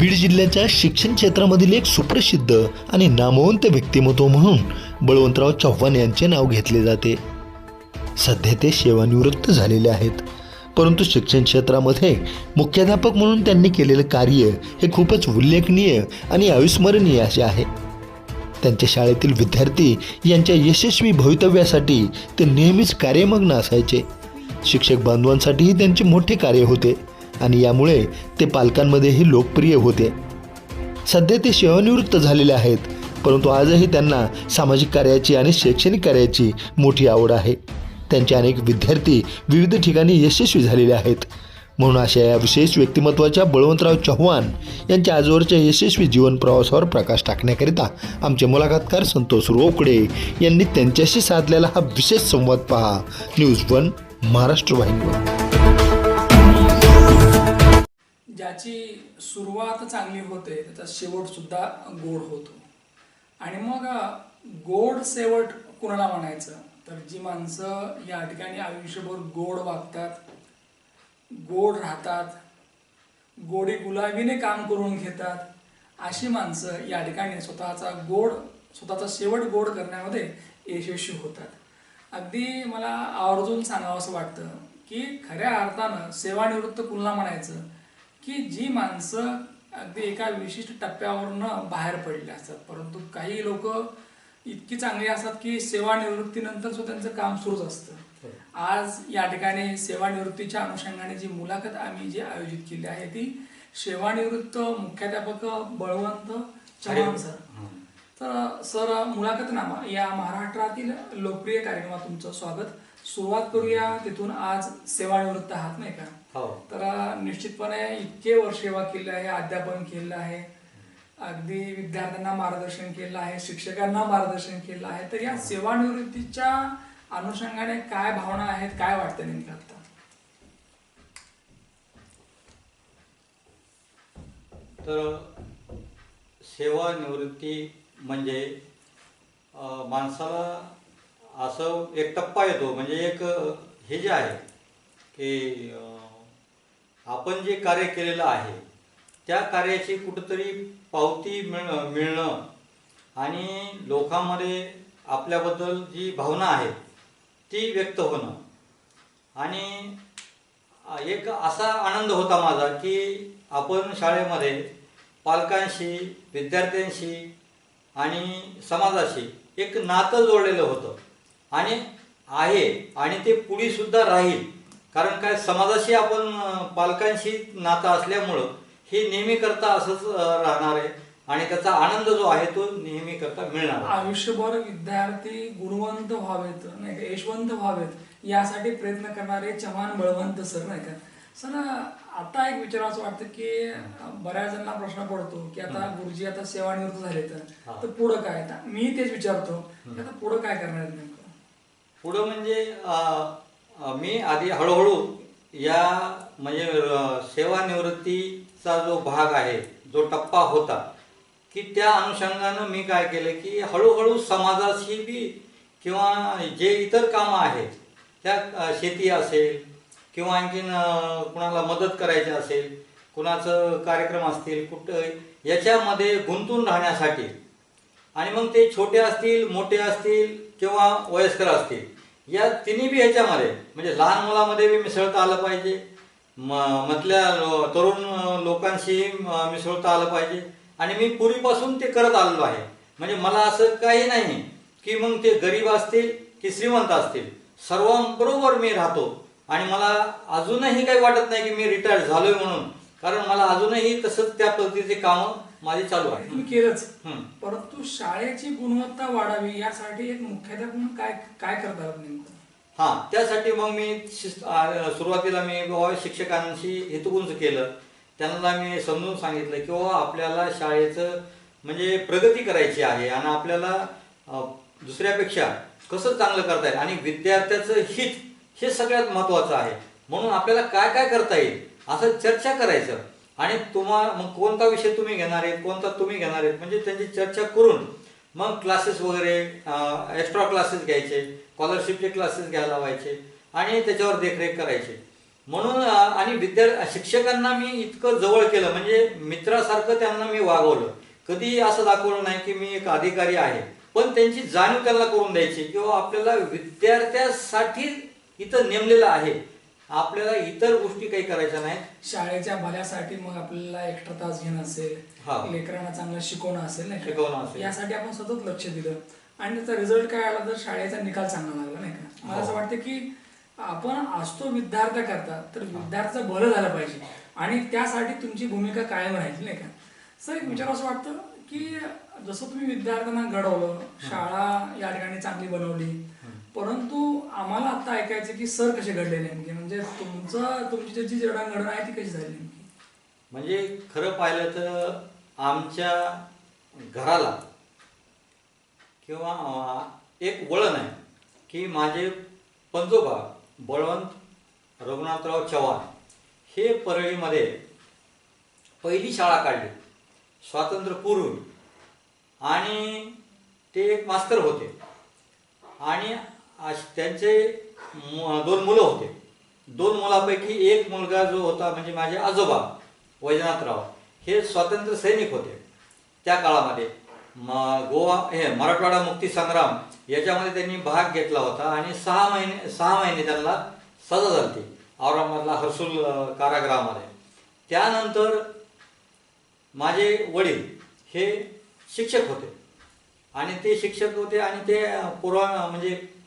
बीड जिल्ह्याच्या शिक्षण क्षेत्रामधील एक सुप्रसिद्ध आणि नामवंत व्यक्तिमत्व म्हणून बळवंतराव चव्हाण यांचे नाव घेतले जाते. सध्या ते सेवानिवृत्त झालेले आहेत. परंतु शिक्षण क्षेत्रामध्ये मुख्याध्यापक म्हणून त्यांनी केलेलं कार्य हे खूपच उल्लेखनीय आणि अविस्मरणीय असे आहे. त्यांच्या शाळेतील विद्यार्थी यांच्या यशस्वी भवितव्यासाठी ते नेहमीच कार्यमग्न असायचे. शिक्षक बांधवांसाठीही त्यांचे मोठे कार्य होते. आणि यामुळे ते पालकांमध्येही लोकप्रिय होते. सध्या ते सेवानिवृत्त झालेले आहेत परंतु आजही त्यांना सामाजिक कार्याची आणि शैक्षणिक कार्याची मोठी आवड आहे. त्यांचे अनेक विद्यार्थी विविध ठिकाणी यशस्वी झालेले आहेत. म्हणून अशा या विशेष व्यक्तिमत्वाच्या बळवंतराव चव्हाण यांच्या आजवरच्या यशस्वी जीवन प्रवासावर प्रकाश टाकण्याकरिता आमचे मुलाखतकार संतोष रोकडे यांनी त्यांच्याशी साधलेला हा विशेष संवाद पहा. न्यूज वन महाराष्ट्र वाहिनीवर ज्याची सुरुवात चांगली होते त्याचा शेवट सुद्धा गोड होतो. आणि मग गोड शेवट कुणाला म्हणायचं? तर जी माणसं या ठिकाणी आयुष्यभर गोड वागतात गोड राहतात गोडी गुलाबीने काम करून घेतात अशी माणसं या ठिकाणी स्वतःचा गोड स्वतःचा शेवट गोड करण्यामध्ये यशस्वी होतात. अगदी मला आवर्जून सांगावं असं वाटतं की खऱ्या अर्थानं सेवानिवृत्त कुणाला म्हणायचं? की जी माणसं अगदी एका विशिष्ट टप्प्यावरनं बाहेर पडली असतात. परंतु काही लोक इतकी चांगली असतात की सेवानिवृत्तीनंतर सुद्धा त्यांचं काम सुरूच असतं. आज या ठिकाणी सेवानिवृत्तीच्या अनुषंगाने जी मुलाखत आम्ही जी आयोजित केली आहे ती सेवानिवृत्त मुख्याध्यापक बळवंत चव्हाण सर. तर सर मुलाखतनामा या महाराष्ट्रातील लोकप्रिय कार्यक्रमात तुमचं स्वागत. सुरुवात करूया. तिथून आज सेवानिवृत्त आहात नाही का? हो तर निश्चितपणे इतके वर्ष सेवा केली आहे अध्यापन केलं आहे. अगदी विद्यार्थ्यांना मार्गदर्शन केलं आहे शिक्षकांना मार्गदर्शन केलं आहे. तर या सेवानिवृत्तीच्या अनुषंगाने काय भावना आहेत काय वाटतं नेमकं आता? तर सेवानिवृत्ती म्हणजे माणसाला असं एक टप्पा येतो. म्हणजे एक हे जे आहे की आपण जे कार्य केलेलं आहे त्या कार्याची कुठंतरी पावती मिळ मिळणं आणि लोकांमध्ये आपल्याबद्दल जी भावना आहे ती व्यक्त होणं. आणि एक असा आनंद होता माझा की आपण शाळेमध्ये पालकांशी विद्यार्थ्यांशी आणि समाजाशी एक नातं जोडलेलं होतं. आणि आहे आणि ते पुढीसुद्धा राहील. कारण काय समाजाशी आपण पालकांशी नातं असल्यामुळं हे नेहमी करता असंच राहणार आहे. आणि त्याचा आनंद जो आहे तो नेहमी करता मिळणार. आयुष्यभर विद्यार्थी गुणवंत व्हावेत नाही का? यशवंत व्हावेत यासाठी प्रयत्न करणारे चव्हाण बळवंत सर नाही का? सर आता एक विचारावं वाटतं की बऱ्याच जणांना प्रश्न पडतो की आता गुरुजी आता सेवानिवृत्त झाले तर पुढं काय? मी तेच विचारतो आता पुढं काय करणार नेमकं? पुढं म्हणजे मी आधी हळूहळू या म्हणजे सेवानिवृत्तीचा जो भाग आहे जो टप्पा होता की त्या अनुषंगानं मी काय केलं की हळूहळू समाजाशी बी किंवा जे इतर कामं आहेत त्या शेती असेल किंवा आणखीन कुणाला मदत करायची असेल कुणाचं कार्यक्रम असतील कुठं याच्यामध्ये गुंतून राहण्यासाठी आणि मग ते छोटे असतील मोठे असतील किंवा वयस्कर असतील या तिन्ही बी ह्याच्यामध्ये म्हणजे लहान मुलामध्ये बी मिसळता आलं पाहिजे. म मधल्या लो- तरुण लोकांशी मिसळता आलं पाहिजे. आणि मी पूर्वीपासून ते करत आलेलो आहे. म्हणजे मला असं काही नाही की मग ते गरीब असतील की श्रीमंत असतील. सर्वांबरोबर मी राहतो. आणि मला अजूनही काही वाटत नाही की मी रिटायर झालोय म्हणून. कारण मला अजूनही तसंच त्या पद्धतीचे कामं माझी चालू आहे. तुम्ही केलंच. हं. परंतु शाळेची गुणवत्ता वाढावी यासाठी एक मुख्याध्यापक म्हणून काय काय करतात नेमकं? हा त्यासाठी मग मी शिस्त- आ- सुरुवातीला मी बाबा शिक्षकांशी हेतुगुंज केलं. त्यांना मी समजून सांगितलं की बाबा आपल्याला शाळेचं म्हणजे प्रगती करायची आहे आणि आपल्याला अ, दुसऱ्यापेक्षा कसं चांगलं करता येईल आणि विद्यार्थ्याचं हित हे सगळ्यात महत्त्वाचं आहे. म्हणून आपल्याला काय काय करता येईल असं चर्चा करायचं. आणि तुम्हा मग कोणता विषय तुम्ही घेणार आहेत कोणता तुम्ही घेणार आहेत? म्हणजे त्यांची चर्चा करून मग क्लासेस वगैरे एक्स्ट्रा क्लासेस घ्यायचे स्कॉलरशिपचे क्लासेस घ्यायला लावायचे आणि त्याच्यावर देखरेख करायचे. म्हणून आणि विद्या शिक्षकांना मी इतकं जवळ केलं म्हणजे मित्रासारखं त्यांना मी वागवलं. कधी असं दाखवलं नाही की मी एक अधिकारी आहे पण त्यांची जाणीव त्यांना करून द्यायची किंवा आपल्याला विद्यार्थ्यासाठी इथं नेमलेलं आहे. आपल्याला इतर गोष्टी काही करायच्या नाहीत शाळेच्या भल्यासाठी मग आपल्याला एक्स्ट्रा तास घेणं हा. असेल लेकरांना चांगलं शिकवणं असेल नाही का? शिकवणं असेल. यासाठी आपण सतत लक्ष दिलं आणि त्याचा रिझल्ट काय आला तर शाळेचा निकाल चांगला लागला नाही का मला असं हो. वाटतं की आपण असतो विद्यार्थ्याकरता तर विद्यार्थ्याचं भलं झालं पाहिजे आणि त्यासाठी तुमची भूमिका कायम राहील नाही का सर एक विचार असं वाटतं की जसं तुम्ही विद्यार्थ्यांना घडवलं शाळा या ठिकाणी चांगली बनवली परंतु आम्हाला आता ऐकायचं की सर कसे घडले नेमके? म्हणजे तुमचं तुमची जी जडणघडण आहे ती कशी झाली नेमकी? म्हणजे खरं पाहिलं तर आमच्या घराला किंवा एक वळण आहे की माझे पंजोबा बळवंत रघुनाथराव चव्हाण हे परळीमध्ये पहिली शाळा काढली स्वातंत्र्यपूर्वी आणि ते एक मास्तर होते. आणि त्यांचे मु- दोन मुलं होते. दोन मुलापैकी एक मुलगा जो होता म्हणजे माझे आजोबा वैजनाथराव हे स्वातंत्र्य सैनिक होते. त्या काळामध्ये म गोवा हे मराठवाडा मुक्ती संग्राम याच्यामध्ये त्यांनी भाग घेतला होता आणि सहा महिने सहा महिने त्यांना सजा झाली औरंगाबादला हर्सुल कारागृहामध्ये. त्यानंतर माझे वडील हे शिक्षक होते. आणि ते शिक्षक होते आणि ते पुरा म्हणजे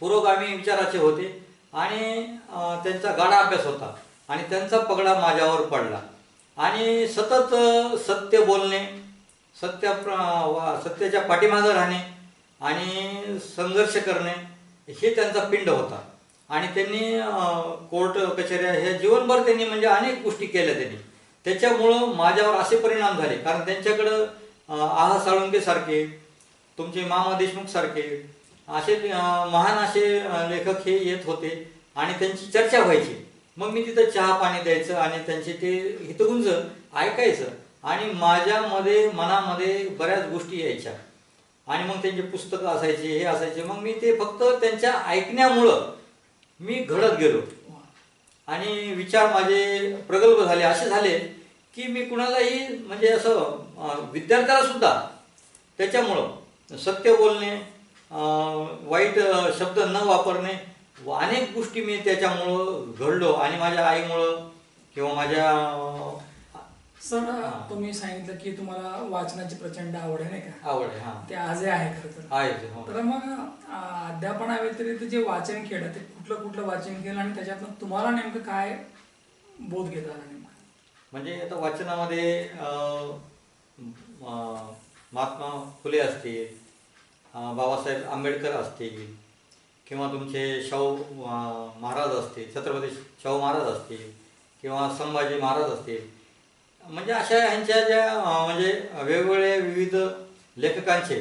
पुरोगामी विचाराचे होते आणि त्यांचा गाढा अभ्यास होता आणि त्यांचा पगडा माझ्यावर पडला. आणि सतत सत्य बोलणे सत्य प्र- वा- सत्याच्या पाठीमागं राहणे आणि संघर्ष करणे हे त्यांचा पिंड होता. आणि त्यांनी कोर्ट कचेऱ्या हे जीवनभर त्यांनी म्हणजे अनेक गोष्टी केल्या त्यांनी. त्याच्यामुळं माझ्यावर असे परिणाम झाले. कारण त्यांच्याकडं अं, आहा साळुंके सारखे तुमचे मामा देशमुख सारखे असे महान असे लेखक हे येत होते आणि त्यांची चर्चा व्हायची. मग मी तिथं चहा पाणी द्यायचं आणि त्यांचे ते हितगुंज ऐकायचं आणि माझ्यामध्ये मनामध्ये बऱ्याच गोष्टी यायच्या. आणि मग त्यांचे पुस्तकं असायचे हे असायचे. मग मी ते फक्त त्यांच्या ऐकण्यामुळं मी घडत गेलो. आणि विचार माझे प्रगल्भ झाले. असे झाले की मी कुणालाही म्हणजे असं विद्यार्थ्याला सुद्धा त्याच्यामुळं सत्य बोलणे वाईट शब्द न वापरणे अनेक गोष्टी मी त्याच्यामुळं घडलो आणि माझ्या आईमुळं किंवा माझ्या सर. तुम्ही सांगितलं की तुम्हाला वाचनाची प्रचंड आवड आहे नाही का आवड आहे हां ते आजही आहे खरं तर हो. तर मग अं, अध्यापनाव्यतिरिक्त जे वाचन केलं ते कुठलं कुठलं वाचन केलं आणि त्याच्यातनं तुम्हाला नेमकं काय बोध घेता आला नेमका म्हणजे आता वाचनामध्ये महात्मा फुले असतील बाबासाहेब आंबेडकर असतील किंवा तुमचे शाहू महाराज असतील छत्रपती शाहू महाराज असतील किंवा संभाजी महाराज असतील. म्हणजे अशा ह्यांच्या ज्या म्हणजे वेगवेगळ्या विविध लेखकांचे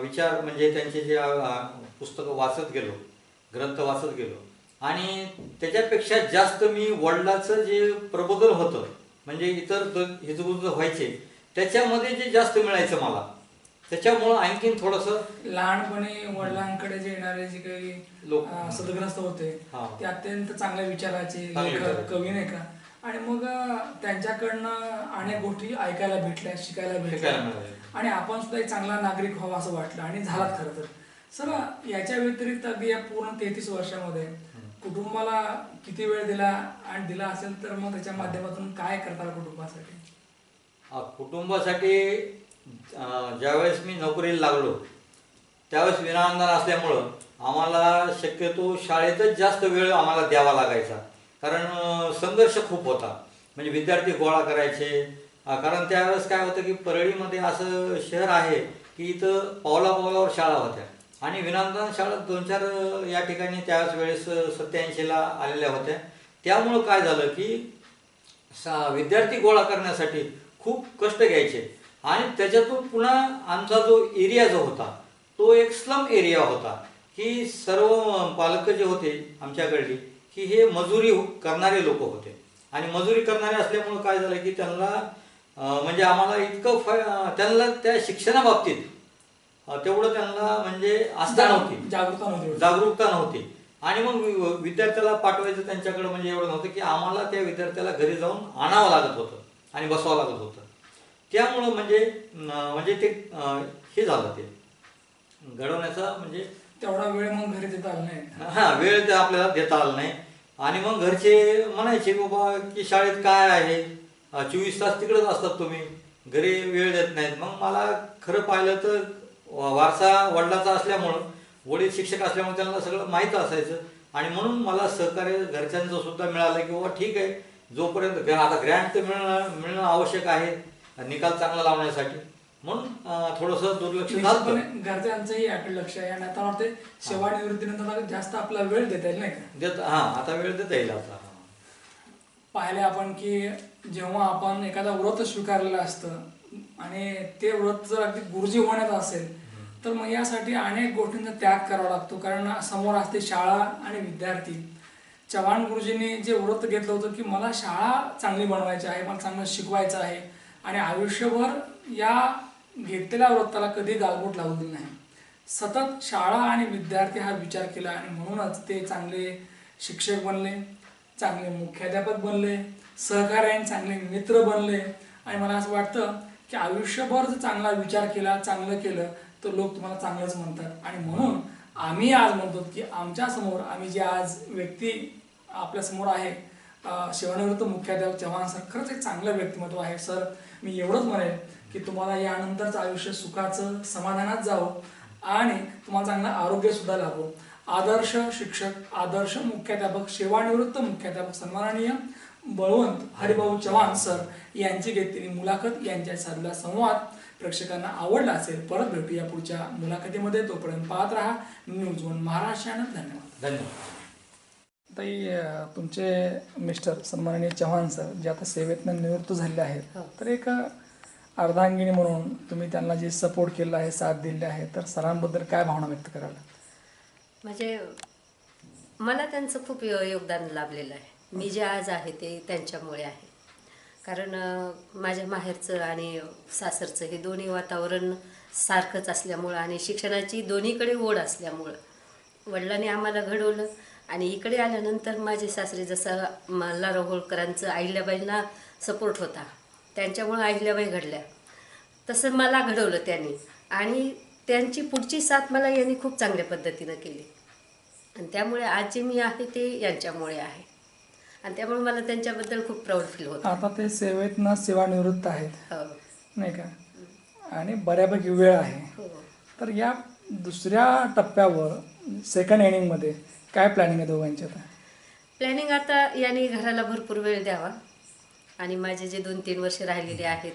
विचार म्हणजे त्यांचे जे पुस्तकं वाचत गेलो ग्रंथ वाचत गेलो आणि त्याच्यापेक्षा जास्त मी वडिलाचं जे प्रबोधन होतं म्हणजे इतर हिजबुज व्हायचे त्याच्यामध्ये जे जास्त मिळायचं मला त्याच्यामुळं आणखीन थोडंसं लहानपणी वडिलांकडे जे येणारे जे काही लोक- सदग्रस्त होते हा. ते अत्यंत चांगल्या विचाराचे. कवी नाही का आणि मग त्यांच्याकडनं अनेक गोष्टी ऐकायला भेटल्या शिकायला भेटल्या. आणि आपण सुद्धा एक चांगला नागरिक व्हावा असं वाटलं आणि झालात खरं तर सर याच्या व्यतिरिक्त अगदी या पूर्ण तेहतीस वर्षामध्ये कुटुंबाला किती वेळ दिला आणि दिला असेल तर मग त्याच्या माध्यमातून काय करता कुटुंबासाठी कुटुंबासाठी ज्यावेळेस मी नोकरीला लागलो त्यावेळेस विनाअनुदान असल्यामुळं आम्हाला शक्यतो शाळेतच जास्त वेळ आम्हाला द्यावा लागायचा. कारण संघर्ष खूप होता. म्हणजे विद्यार्थी गोळा करायचे. कारण त्यावेळेस काय होतं की परळीमध्ये असं शहर आहे की इथं पावला पावलावर शाळा होत्या. आणि विनाअनुदान शाळा दोन चार या ठिकाणी त्यावेळेस वेळेस सत्याऐंशीला आलेल्या होत्या. त्यामुळं काय झालं की सा विद्यार्थी गोळा करण्यासाठी खूप कष्ट घ्यायचे. आणि त्याच्यातून पुन्हा आमचा जो एरिया जो होता तो एक स्लम एरिया होता की सर्व पालक जे होते आमच्याकडली की हे मजुरी करणारे लोक होते. आणि मजुरी करणारे असल्यामुळं काय झालं की त्यांना म्हणजे आम्हाला इतकं फ त्यांना त्या शिक्षणाबाबतीत तेवढं त्यांना म्हणजे आस्था नव्हती. जागरूकता नव्हती. जागरूकता नव्हती. आणि मग वि- विद्यार्थ्याला पाठवायचं त्यांच्याकडे म्हणजे एवढं नव्हतं की आम्हाला त्या विद्यार्थ्याला घरी जाऊन आणावं लागत होतं आणि बसवावं लागत होतं. त्यामुळं म्हणजे म्हणजे ते हे झालं ते. घडवण्याचा म्हणजे तेवढा वेळ मग घरी देता आला नाही. हा वेळ ते आपल्याला देता आला नाही. आणि मग घरचे म्हणायचे बाबा की शाळेत काय आहे? चोवीस तास तिकडेच असतात तुम्ही. घरी वेळ देत नाहीत. मग मला खरं पाहिलं तर वारसा वडिलाचा असल्यामुळं वडील शिक्षक असल्यामुळे त्यांना सगळं माहीत असायचं. आणि म्हणून मला सहकार्य घरच्यांचं सुद्धा मिळालं की बाबा ठीक आहे जोपर्यंत आता ग्रँट तर मिळणं मिळणं आवश्यक आहे. निकाल चांगला लावण्यासाठी. म्हणून थोडंसं दुर्लक्ष घरच्यांचंही याकडे लक्ष आहे. आणि आता वाटते सेवानिवृत्तीनंतर जास्त आपला वेळ देता येईल नाही का? देत हा आता वेळ देता येईल आता. पाहिले आपण की जेव्हा आपण एखादा व्रत स्वीकारलेलं असतं आणि ते व्रत जर अगदी गुरुजी होण्याचं असेल तर मग यासाठी अनेक गोष्टींचा त्याग करावा लागतो. कारण समोर असते शाळा आणि विद्यार्थी. चव्हाण गुरुजींनी जे व्रत घेतलं होतं की मला शाळा चांगली बनवायची आहे मला चांगलं शिकवायचं आहे. आणि आयुष्यभर या घेतलेल्या व्रताला कधी गालबोट लावू दिली नाही. सतत शाळा आणि विद्यार्थी हा विचार केला आणि म्हणूनच ते चांगले शिक्षक बनले चांगले मुख्याध्यापक बनले सहकार्याने चांगले मित्र बनले. आणि मला असं वाटतं की आयुष्यभर जर चांगला विचार केला चांगलं केलं तर लोक तुम्हाला चांगलंच म्हणतात. आणि म्हणून आम्ही आज म्हणतो की आमच्यासमोर आम्ही जे आज व्यक्ती आपल्यासमोर आहे अं, मुख्याध्यापक चव्हाण सर खरंच एक चांगलं व्यक्तिमत्व आहे. सर मी एवढंच म्हणेन की तुम्हाला यानंतरचं आयुष्य सुखाचं समाधानात जावं आणि तुम्हाला चांगलं आरोग्य सुद्धा लाभो. आदर्श शिक्षक आदर्श मुख्याध्यापक सेवानिवृत्त मुख्याध्यापक सन्माननीय बळवंत हरिभाऊ चव्हाण सर यांची घेतलेली मुलाखत यांच्या साधला संवाद. प्रेक्षकांना आवडला असेल परत भेटूया पुढच्या मुलाखतीमध्ये. तोपर्यंत पाहत राहा. न्यूज वन महाराष्ट्रानं धन्यवाद. धन्यवाद. ताई तुमचे मिस्टर सन्माननीय चव्हाण सर जे आता सेवेतनं निवृत्त झालेले आहेत तर एक अं, अर्धांगिनी म्हणून तुम्ही त्यांना जे सपोर्ट केला आहे साथ दिली आहे तर सरांबद्दल काय भावना व्यक्त कराल? म्हणजे मला त्यांचं खूप योगदान लाभलेलं आहे. मी जे आज आहे ते त्यांच्यामुळे आहे. कारण माझ्या माहेरचं आणि सासरचं हे दोन्ही वातावरण सारखंच असल्यामुळं आणि शिक्षणाची दोन्हीकडे ओढ असल्यामुळं वडिलांनी आम्हाला घडवलं. आणि इकडे आल्यानंतर माझे सासरे जसं मल्हारराव होळकरांचं अहिल्याबाईंना सपोर्ट होता त्यांच्यामुळं अहिल्याबाई घडल्या. तसं मला घडवलं त्यांनी. आणि त्यांची पुढची साथ मला यांनी खूप चांगल्या पद्धतीनं केली. आणि त्यामुळे आज जे मी आहे ते यांच्यामुळे आहे. आणि त्यामुळे मला त्यांच्याबद्दल खूप प्राऊड फील होतं. आता ते सेवेतनं सेवानिवृत्त आहेत. हो. नाही का? आणि बऱ्यापैकी वेळ आहे. हो. तर या दुसऱ्या टप्प्यावर सेकंड इनिंगमध्ये काय प्लॅनिंग आहे दोघांची आता? प्लॅनिंग आता यांनी घराला भरपूर वेळ द्यावा. आणि माझे जे दोन तीन वर्ष राहिलेले आहेत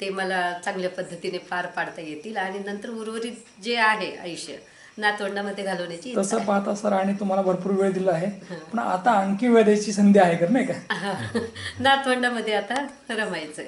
ते मला चांगल्या पद्धतीने पार पाडता येतील. आणि नंतर उर्वरित जे आहे आयुष्य नातवंडामध्ये घालवण्याची इच्छा तसं आहे. पाहता सर आणि तुम्हाला भरपूर वेळ दिला आहे. पण आता आणखी वेळ द्यायची संधी आहे का नाही का. नातवंडामध्ये आता रमायचंय.